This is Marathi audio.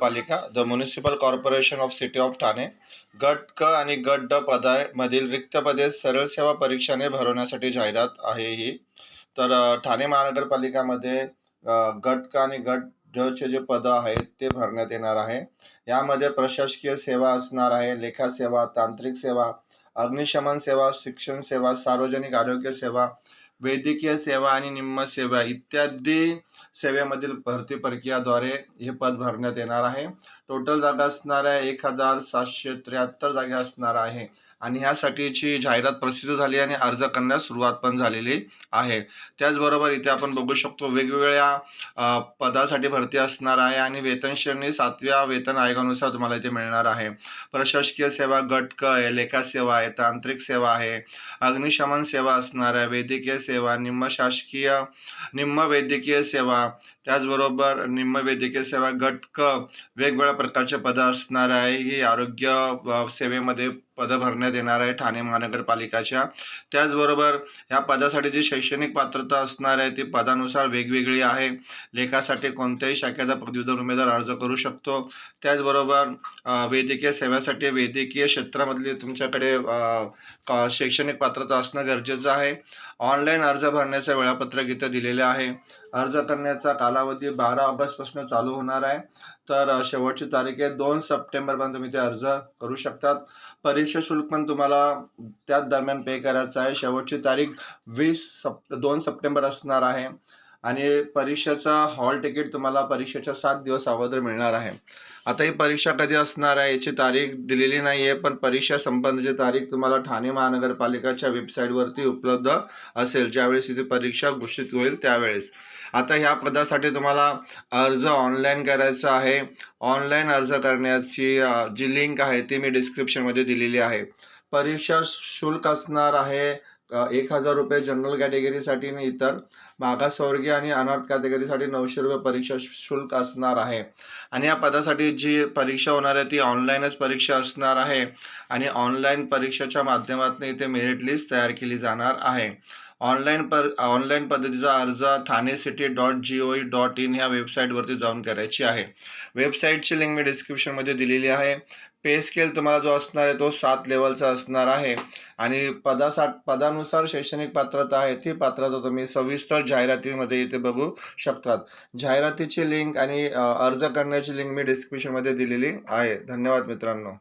महानगरपालिका the municipal corporation of city of Thane गट क आणि गट ड पदामधील रिक्त पदे सरळ सेवा परीक्षाने भरवण्यासाठी जाहिरात आहे ही. तर ठाणे महानगरपालिकामध्ये गट क आणि गट ड चे जे पद आहेत ते भरण्यात येणार आहे. यामध्ये प्रशासकीय सेवा असणार आहे लेखा सेवा तांत्रिक सेवा अग्निशमन सेवा शिक्षण सेवा सार्वजनिक आरोग्य सेवा वैद्यकीय सेवा आणि निम्न सेवा इत्यादी सेवेमधील भरती प्रक्रियाद्वारे हे पद भरण्यात येणार आहे. टोटल जागा असणाऱ्या एक हजार सातशे त्र्याहत्तर जागा असणार आहे. आणि ह्यासाठीची जाहिरात प्रसिद्ध झाली आणि अर्ज करण्यास सुरुवात पण झालेली आहे. त्याचबरोबर इथे आपण बघू शकतो वेगवेगळ्या पदासाठी भरती असणार आहे आणि वेतन श्रेणी सातव्या वेतन आयोगानुसार तुम्हाला इथे मिळणार आहे. प्रशासकीय सेवा गट क आहे लेखा सेवा आहे तांत्रिक सेवा आहे अग्निशमन सेवा असणार आहे वैद्यकीय सेवा निम्न शासकीय निम्न वैद्यकीय सेवा त्याचबरोबर निम्न वैद्यकीय सेवा गट क वेगवेगळ्या प्रकारचे पद असणार आहे. ही आरोग्य सेवेमध्ये पदं भरण्यात येणार आहे ठाणे महानगरपालिकाच्या. त्याचबरोबर या पदासाठी जी शैक्षणिक पात्रता असणार आहे ती पदानुसार वेगवेगळी आहे. लेखासाठी कोणत्याही शाखेचा पदवीधर उमेदवार अर्ज करू शकतो. त्याचबरोबर वैद्यकीय सेवेसाठी वैद्यकीय क्षेत्रामधली तुमच्याकडे शैक्षणिक पात्रता असणं गरजेचं आहे. ऑनलाईन अर्ज भरण्याचं वेळापत्रक इथं दिलेलं आहे. अर्ज करण्याचा कालावधी बारा ऑगस्टपासून चालू होणार आहे. तर शेवटची तारीख आहे दोन सप्टेंबरपर्यंत तुम्ही ते अर्ज करू शकतात. परीक्षा शुल्क पण तुम्हाला त्याच दरम्यान पे करायचं आहे. शेवटची तारीख वीस सप दोन सप्टेंबर असणार आहे. आणि परीक्षेचा हॉल तिकीट तुम्हाला परीक्षेच्या सात दिवस अगोदर मिळणार आहे. आता ही परीक्षा कधी असणार आहे याची तारीख दिलेली नाही आहे पण परीक्षा संबंधीची तारीख तुम्हाला ठाणे महानगरपालिकाच्या वेबसाईटवरती उपलब्ध असेल ज्यावेळेस इथे परीक्षा घोषित होईल त्यावेळेस. आता ह्या पदासाठी तुम्हाला अर्ज ऑनलाईन करायचा आहे. ऑनलाईन अर्ज करण्याची जी लिंक आहे ती मी डिस्क्रिप्शनमध्ये दिलेली आहे. परीक्षा शुल्क असणार आहे एक हजार रुपये जनरल कॅटेगरीसाठी आणि इतर मागासवर्गीय आणि अनाथ कॅटेगरीसाठी नऊशे रुपये परीक्षा शुल्क असणार आहे. आणि या पदासाठी जी परीक्षा होणार आहे ती ऑनलाईनच परीक्षा असणार आहे. आणि ऑनलाईन परीक्षेच्या माध्यमातून इथे मेरिट लिस्ट तयार केली जाणार आहे. ऑनलाईन पर ऑनलाईन पद्धतीचा अर्ज Thane city dot G O E dot in ह्या वेबसाईटवरती जाऊन करायची आहे. वेबसाईटची लिंक मी डिस्क्रिप्शनमध्ये दिलेली आहे. पे स्केल तुम्हाला जो असणार आहे तो सात लेवलचा असणार आहे. आणि पदासा पदानुसार शैक्षणिक पात्रता आहे ती पात्रता तुम्ही सविस्तर जाहिरातीमध्ये इथे बघू शकतात. जाहिरातीची लिंक आणि अर्ज करण्याची लिंक मी डिस्क्रिप्शनमध्ये दिलेली आहे. धन्यवाद मित्रांनो.